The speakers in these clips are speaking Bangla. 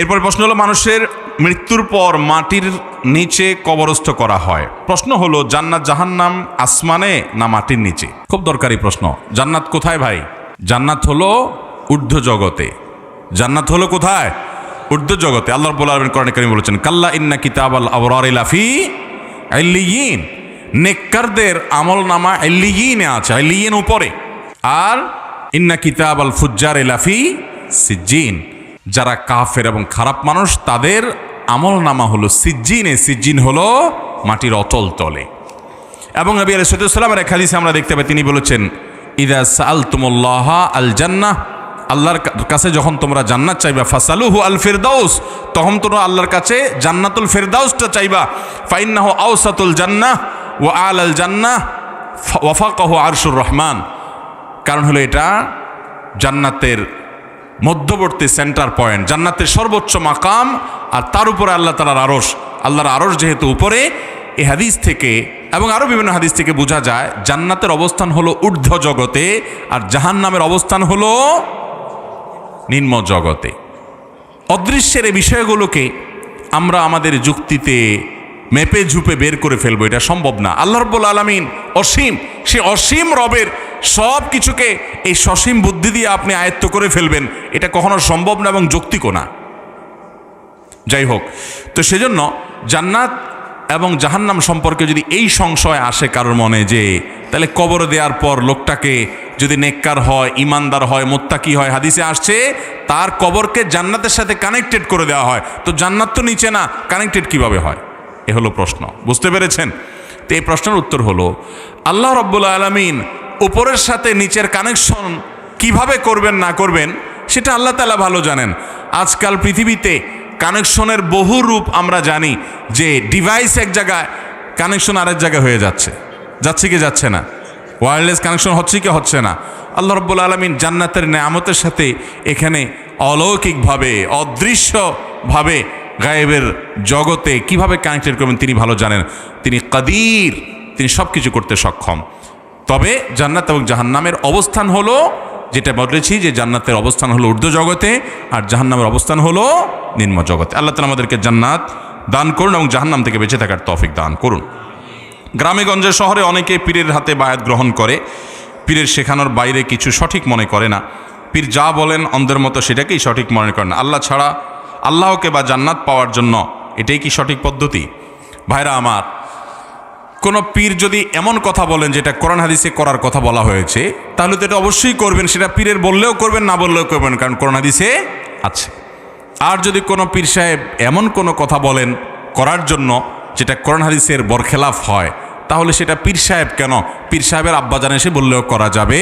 এরপর প্রশ্ন হলো, মানুষের মৃত্যুর পর মাটির নিচে কবরস্থ করা হয়। প্রশ্ন হলো, জান্নাত জাহান্নাম আসমানে না মাটির নিচে? খুব দরকারি প্রশ্ন। জান্নাত কোথায় ভাই? জান্নাত হলো ঊর্ধ্ব জগতে জান্নাত হলো কোথায়? ঊর্ধ্ব জগতে আল্লাহ রব্বুল আলমিন কোরআন কারীম বলেছেন, কাল্লা ইন্না কিতাব আল আবরার লাফি আল্লিয়িন নেককারদের আমল নামা আছে আল্লিয়িন উপরে। আর ইন্না কিতাব আল ফুজ্জার লাফি সিজ্জিন। যারা কাফের এবং খারাপ মানুষ, তাদের আমল নামা হলো সিজ্জিনে। সিজ্জিন হলো মাটির অতল তলে। এবং নবী আলাইসালামের এক হাদিসে আমরা দেখতে পাই, তিনি বলেছেন, ইদা সাল তুমুল্লাহ আল জান্নাহ আল্লাহর কাছে যখন তোমরা জান্নাত চাইবা, ফাসালুহু আল ফেরদাউস তখন তোমরা আল্লাহর কাছে জান্নাতুল ফেরদাউসটা চাইবা। ফাইন্নাহু আউসাতুল জান্নাহ ও আল আল জান্নাহ ওয়াফাকাহু আরশুর রহমান। কারণ হলো এটা জান্নাতের মধ্যবর্তী সেন্টার পয়েন্ট, জান্নাতের সর্বোচ্চ মাকাম, আর তার উপরে আল্লাহ তালার আরস আল্লাহর আরস যেহেতু উপরে, এ হাদিস থেকে এবং আরও বিভিন্ন হাদিস থেকে বোঝা যায়, জান্নাতের অবস্থান হলো ঊর্ধ্ব জগতে, আর জাহান্নামের অবস্থান হলো নিম্ন জগতে। অদৃশ্যের এই বিষয়গুলোকে আমরা আমাদের যুক্তিতে মেপে ঝুপে বের করে ফেলব, এটা সম্ভব না। আল্লাহ রব্বুল আলমিন অসীম, সে অসীম রবের সব কিছুকে এই সসীম বুদ্ধি দিয়ে আপনি আয়ত্ত করে ফেলবেন। এটা কখনো সম্ভব না এবং যৌক্তিকও না। যাই হোক, তো সেজন্য জান্নাত এবং জাহান্নাম সম্পর্কে যদি এই সংশয় আসে কারোর মনে যে, তাহলে কবর দেওয়ার পর লোকটাকে যদি নেককার হয়, ইমানদার হয়, মোত্তাকি হয়, হাদিসে আসছে, তার কবরকে জান্নাতের সাথে কানেক্টেড করে দেওয়া হয়। তো জান্নাত তো নিচে না কানেক্টেড কীভাবে হয়? এ হলো প্রশ্ন। বুঝতে পেরেছেন? তো এই প্রশ্নের উত্তর হলো, আল্লাহ রব্বুল আলমিন উপরের সাথে নিচের কানেকশন কীভাবে করবেন না করবেন, সেটা আল্লাহ তালা ভালো জানেন। আজকাল পৃথিবীতে কানেকশনের বহু রূপ আমরা জানি যে ডিভাইস এক জায়গায় কানেকশন আরেক জায়গায় হয়ে যাচ্ছে। যাচ্ছে কি যাচ্ছে না? ওয়্যারলেস কানেকশন হচ্ছে কি হচ্ছে না? আল্লাহ রব্বুল আলমিন জান্নাতের নেয়ামতের সাথে এখানে অলৌকিকভাবে, অদৃশ্যভাবে গায়েবের জগতে কীভাবে কানেক্টেড করবেন তিনি ভালো জানেন। তিনি কাদির, তিনি সব কিছু করতে সক্ষম। তবে জান্নাত এবং জাহান্নামের অবস্থান হলো, যেটা বলেছি যে জান্নাতের অবস্থান হলো ঊর্ধ্ব জগতে, আর জাহান্নামের অবস্থান হলো নিম্ন জগতে। আল্লাহ তালা আমাদেরকে জান্নাত দান করুন এবং জাহান্নাম থেকে বেঁচে থাকার তৌফিক দান করুন। গ্রামেগঞ্জে শহরে অনেকে পীরের হাতে বায়াত গ্রহণ করে। পীরের শেখানোর বাইরে কিছু সঠিক মনে করে না। পীর যা বলেন অন্ধের মতো সেটাকেই সঠিক মনে করেন। আল্লাহ ছাড়া আল্লাহকে বা জান্নাত পাওয়ার জন্য এটাই কি সঠিক পদ্ধতি? ভাইরা আমার কোনো পীর যদি এমন কথা বলেন যেটা কোরআন হাদিসে করার কথা বলা হয়েছে, তাহলে তো এটা অবশ্যই করবেন, সেটা পীরের বললেও করবেন, না বললেও করবেন, কারণ কোরআন হাদিসে আছে। আর যদি কোনো পীর সাহেব এমন কোনো কথা বলেন করার জন্য যেটা কোরআন হাদিসের বরখেলাফ হয়, তাহলে সেটা পীর সাহেব কেন? পীর সাহেবের আব্বাজান এসে বললেও করা যাবে।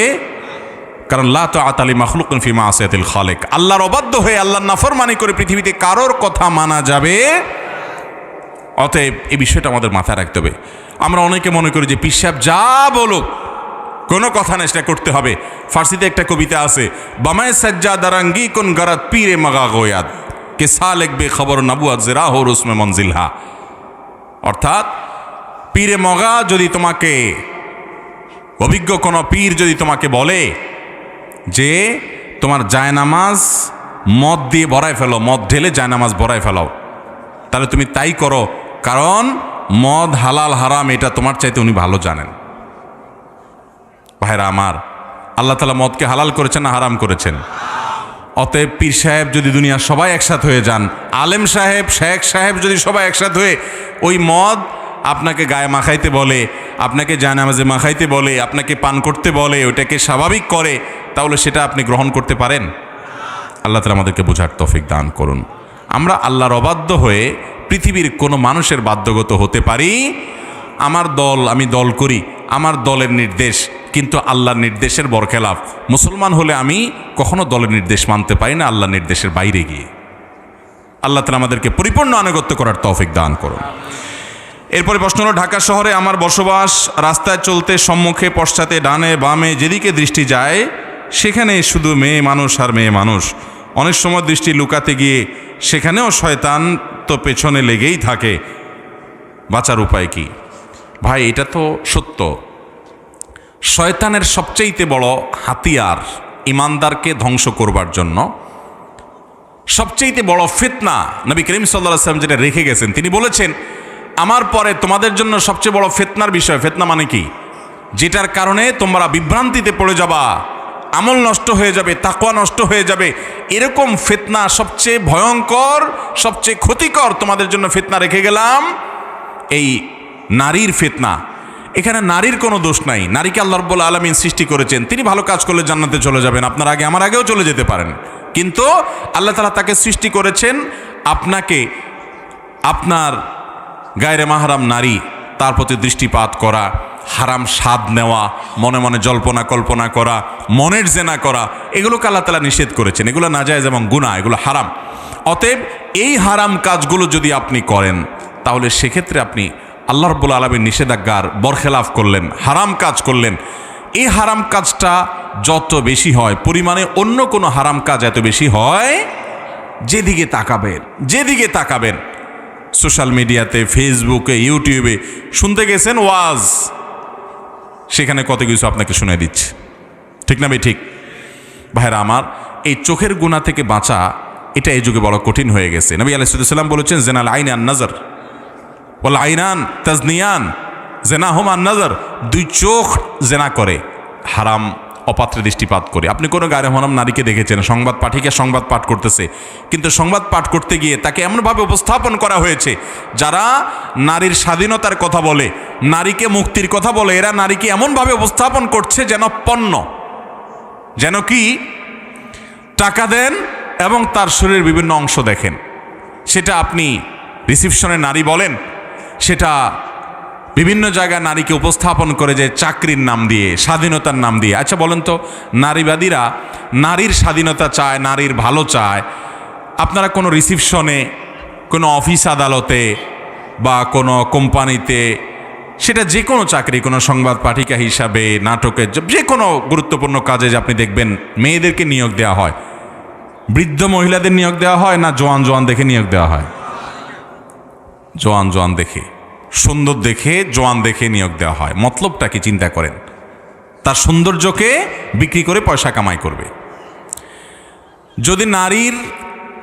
কারণ লা তো আতালি মাখলুকিন ফিমা আসিয়াতিল খালেক। আল্লাহর অবাধ্য হয়ে আল্লাহর নাফরমানি করে পৃথিবীতে কারোর কথা মানা যাবে অতএব এই বিষয়টা আমাদের মাথায় রাখতে হবে। আমরা অনেকে মনে করি যে পিসাব যা বলুক, কোনো কথা না, সেটা করতে হবে। ফার্সিতে একটা কবিতা আছে, বামায় সাজ্জা দারাঙ্গি কোন গারাত পীরে মাগা গোয়াদ। কে সা বে খবর নাবুয়াদ জেরা হো রুসমে মঞ্জিলহা অর্থাৎ, পীরে মগা যদি তোমাকে, অভিজ্ঞ কোনো পীর যদি তোমাকে বলে যে, তোমার জায়নামাজ মদ দিয়ে ভরায় ফেলো, মদ ঢেলে জায়নামাজ ভরায় ফেলাও। তাহলে তুমি তাই করো কারণ মদ হালাল হারাম, এটা তোমার চাইতে উনি ভালো জানেন। ভাইরা আমার, আল্লাহ তালা মদকে হালাল করেছেন না হারাম করেছেন? অতএব পীর সাহেব যদি দুনিয়ার সবাই একসাথ হয়ে যান, আলেম সাহেব, শেখ সাহেব যদি সবাই একসাথ হয়ে, ওই মদ আপনাকে গায়ে মাখাইতে বলে, আপনাকে জায়নামাজে মাখাইতে বলে, আপনাকে পান করতে বলে ওটাকে স্বাভাবিক করে, তাহলে সেটা আপনি গ্রহণ করতে পারেন? আল্লাহ তালা আমাদেরকে বোঝার তফিক দান করুন। আমরা আল্লাহর অবাধ্য হয়ে পৃথিবীর কোনো মানুষের বাধ্যগত হতে পারি? আমার দল, আমি দল করি, আমার দলের নির্দেশ, কিন্তু আল্লাহর নির্দেশের বরখেলাফ মুসলমান হলে আমি কখনো দলের নির্দেশ মানতে পারি না, আল্লাহর নির্দেশের বাইরে গিয়ে। আল্লাহ তালা আমাদেরকে পরিপূর্ণ আনুগত্য করার তৌফিক দান করুন। এরপরে প্রশ্ন হলো, ঢাকা শহরে আমার বসবাস রাস্তায় চলতে সম্মুখে, পশ্চাতে, ডানে, বামে, যেদিকে দৃষ্টি যায়, সেখানে শুধু মেয়ে মানুষ আর মেয়ে মানুষ। অনেক সময় দৃষ্টি লুকাতে গিয়ে সেখানেও শয়তান তো পেছনে লেগেই থাকে। বাঁচার উপায় কি? ভাই, এটা তো সত্য। শয়তানের সবচেয়েতে বড় হাতিয়ার ইমানদারকে ধ্বংস করবার জন্য। সবচেয়ে বড় ফিতনা নবী করিম সাল্লাহ আসলাম যেটা রেখে গেছেন, তিনি বলেছেন, আমার পরে তোমাদের জন্য সবচেয়ে বড় ফেতনার বিষয়, ফেতনা মানে কি? যেটার কারণে তোমরা বিভ্রান্তিতে পড়ে যাবা আমল নষ্ট হয়ে যাবে তাকুয়া নষ্ট হয়ে যাবে। এরকম ফেতনা সবচেয়ে ভয়ঙ্কর, সবচেয়ে ক্ষতিকর তোমাদের জন্য ফেতনা রেখে গেলাম, এই নারীর ফেতনা। এখানে নারীর কোনো দোষ নাই। নারীকে আল্লাহ রব্বুল আলমিন সৃষ্টি করেছেন। তিনি ভালো কাজ করলে জান্নাতে চলে যাবেন। আপনার আগে, আমার আগেও চলে যেতে পারেন। কিন্তু আল্লাহ তালা তাকে সৃষ্টি করেছেন আপনাকে, আপনার গায়রে মাহারাম নারী, তার প্রতি দৃষ্টিপাত করা। হারাম স্বাদ নেওয়া, মনে মনে জল্পনা কল্পনা করা, মনের জেনা করা, এগুলোকে আল্লাহ তালা নিষেধ করেছেন। এগুলো না যায় যেমন গুণা এগুলো হারাম। অতএব এই হারাম কাজগুলো যদি আপনি করেন, তাহলে সেক্ষেত্রে আপনি আল্লাহ রব্বুল আলমীর নিষেধাজ্ঞার বরখেলাফ করলেন, হারাম কাজ করলেন। এই হারাম কাজটা যত বেশি হয়, পরিমাণে অন্য কোনো হারাম কাজ এত বেশি হয়, যেদিকে তাকাবেন যেদিকে তাকাবেন। সোশ্যাল মিডিয়াতে, ফেসবুকে, ইউটিউবে, শুনতে গেছেন ওয়াজ? সেখানে কত কিছু আপনাকে শুনে দিচ্ছে। ঠিক না ভাই? ঠিক। ভাইরা আমার, এই চোখের গুণা থেকে বাঁচা, এটা এই যুগে বড় কঠিন হয়ে গেছে। নবী আলাইসাল্লাম বলেছেন, জেনাল আইন আন নজর বল আইনান তাজনিয়ান জেনা হোমান নজর। দুই চোখ জেনা করে। হারাম অপাত্রে দৃষ্টিপাত করে। আপনি কোনো গায়ে হরাম নারীকে দেখেছেন? সংবাদ পাঠিকে সংবাদ পাঠ করতেছে। কিন্তু সংবাদ পাঠ করতে গিয়ে তাকে এমনভাবে উপস্থাপন করা হয়েছে, যারা নারীর স্বাধীনতার কথা বলে, নারীকে মুক্তির কথা বলে, এরা নারীকে এমনভাবে উপস্থাপন করছে যেন পণ্য, যেন কি? টাকা দেন এবং তার শরীরের বিভিন্ন অংশ দেখেন। সেটা আপনি রিসিপশনে নারী বলেন, সেটা বিভিন্ন জায়গায় নারীকে উপস্থাপন করে যে চাকরির নাম দিয়ে, স্বাধীনতার নাম দিয়ে। আচ্ছা বলেন তো, নারীবাদীরা নারীর স্বাধীনতা চায়, নারীর ভালো চায়। আপনারা কোনো রিসিপশনে, কোনো অফিস আদালতে বা কোনো কোম্পানিতে, সেটা যে কোনো চাকরি, কোনো সংবাদ পাঠিকা হিসাবে নাটকের যে- কোনো গুরুত্বপূর্ণ কাজে যে আপনি দেখবেন, মেয়েদেরকে নিয়োগ দেওয়া হয়। বৃদ্ধ মহিলাদের নিয়োগ দেওয়া হয় না জোয়ান জোয়ান দেখে নিয়োগ দেওয়া হয়? জোয়ান জোয়ান দেখে। সুন্দর দেখে জোয়ান দেখে নিয়োগ দেওয়া হয়। মতলবটা কি চিন্তা করেন? তার সৌন্দর্যকে বিক্রি করে পয়সা কামাই করবে। যদি নারীর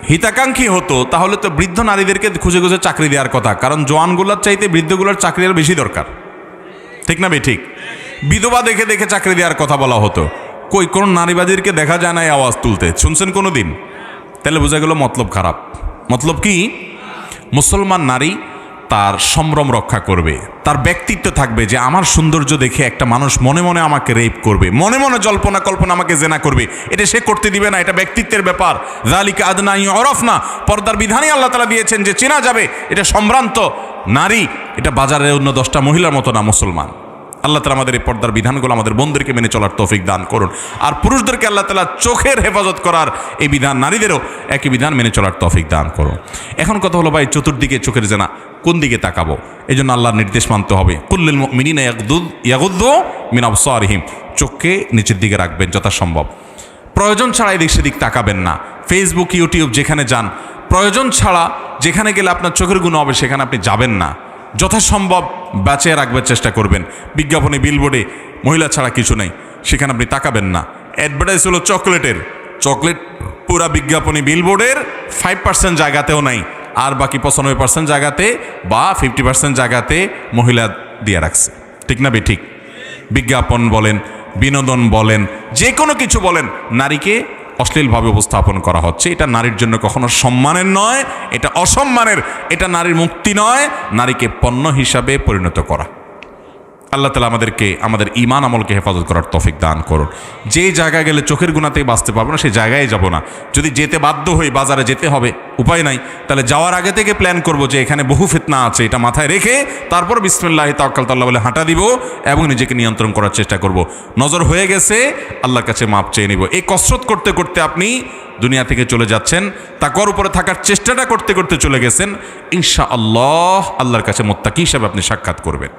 হিতাকাঙ্ক্ষী হতো, তাহলে তো বৃদ্ধ নারীদেরকে খুঁজে খুঁজে চাকরি দেওয়ার কথা, কারণ জোয়ানগুলোর চাইতে বৃদ্ধগুলোর চাকরি আর বেশি দরকার। ঠিক না ঠিক? বিধবা দেখে দেখে চাকরি দেওয়ার কথা বলা হতো। কই, কোন নারীবাদীরকে দেখা যায় না আওয়াজ তুলতে? শুনছেন কোনো দিন তাহলে বোঝা গেল মতলব খারাপ। মতলব কি? মুসলমান নারী তার সম্ভ্রম রক্ষা করবে। তার ব্যক্তিত্ব থাকবে যে আমার সৌন্দর্য দেখে একটা মানুষ মনে মনে আমাকে রেপ করবে, মনে মনে জল্পনা কল্পনা আমাকে জেনা করবে। এটা সে করতে দিবে না, এটা ব্যক্তিত্বের ব্যাপার। জালিকা আদনা অরফ না, পর্দার বিধানই আল্লাহ তালা দিয়েছেন যে চেনা যাবে, এটা সম্ভ্রান্ত নারী, এটা বাজারের অন্য দশটা মহিলার মতো না মুসলমান। আল্লাহ তালা আমাদের এই পর্দার বিধানগুলো আমাদের বোনদেরকে মেনে চলার তৌফিক দান করুন। আর পুরুষদেরকে আল্লাহ তালা চোখের হেফাজত করার এই বিধান, নারীদেরও একই বিধান মেনে চলার তৌফিক দান করুন। এখন কথা হলো ভাই, চতুর্দিকে চোখের জেনা, কোন দিকে তাকাবো? এই জন্য আল্লাহর নির্দেশ মানতে হবে কুল্লিল মিনিনা ইয়াকদুদ ইয়াগুদ্দু মিন আবসারিহিম। চোখকে নিচের দিকে রাখবেন যথাসম্ভব। প্রয়োজন ছাড়া এদিক সেদিক তাকাবেন না। ফেসবুক ইউটিউব যেখানে যান, প্রয়োজন ছাড়া যেখানে গেলে আপনার চোখের গুণ হবে, সেখানে আপনি যাবেন না। যথাসম্ভব বাঁচিয়ে রাখবার চেষ্টা করবেন। বিজ্ঞাপনে বিলবোর্ডে মহিলা ছাড়া কিছু নেই। সেখানে আপনি তাকাবেন না। অ্যাডভার্টাইজ হলো চকলেটের। চকলেট পুরা বিজ্ঞাপনী বিলবোর্ডের ফাইভ পার্সেন্ট জায়গাতেও নাই। আর বাকি পঁচানব্বই পার্সেন্ট জায়গাতে বা ফিফটি পার্সেন্ট জায়গাতে মহিলা দিয়ে রাখছে। ঠিক না ঠিক? বিজ্ঞাপন বলেন, বিনোদন বলেন যে কোনো কিছু বলেন, নারীকে অশ্লীলভাবে উপস্থাপন করা হচ্ছে। এটা নারীর জন্য কখনো সম্মানের নয়, এটা অসম্মানের, এটা নারীর মুক্তি নয়, নারীকে পণ্য হিসাবে পরিণত করা। আল্লাহ তালা আমাদেরকে, আমাদের ইমান আমলকে হেফাজত করার তফিক দান করুন। যে জায়গায় গেলে চোখের গুণাতেই বাঁচতে পারব না সেই জায়গায় যাব না। যদি যেতে বাধ্য হই, বাজারে যেতে হবে, উপায় নাই, তাহলে যাওয়ার আগে থেকে প্ল্যান করব যে এখানে বহু ফিতনা আছে, এটা মাথায় রেখে তারপর বিসমিল্লাহ তাক্কাল তাল্লাহ বলে হাঁটা দিব এবং নিজেকে নিয়ন্ত্রণ করার চেষ্টা করব। নজর হয়ে গেছে, আল্লাহর কাছে মাপ চেয়ে নিব। এই কসরত করতে করতে আপনি দুনিয়া থেকে চলে যাচ্ছেন তাকর উপরে থাকার চেষ্টাটা করতে করতে চলে গেছেন ইনশা আল্লাহ আল্লাহর কাছে মোত্তাকি হিসাবে আপনি সাক্ষাৎ করবেন।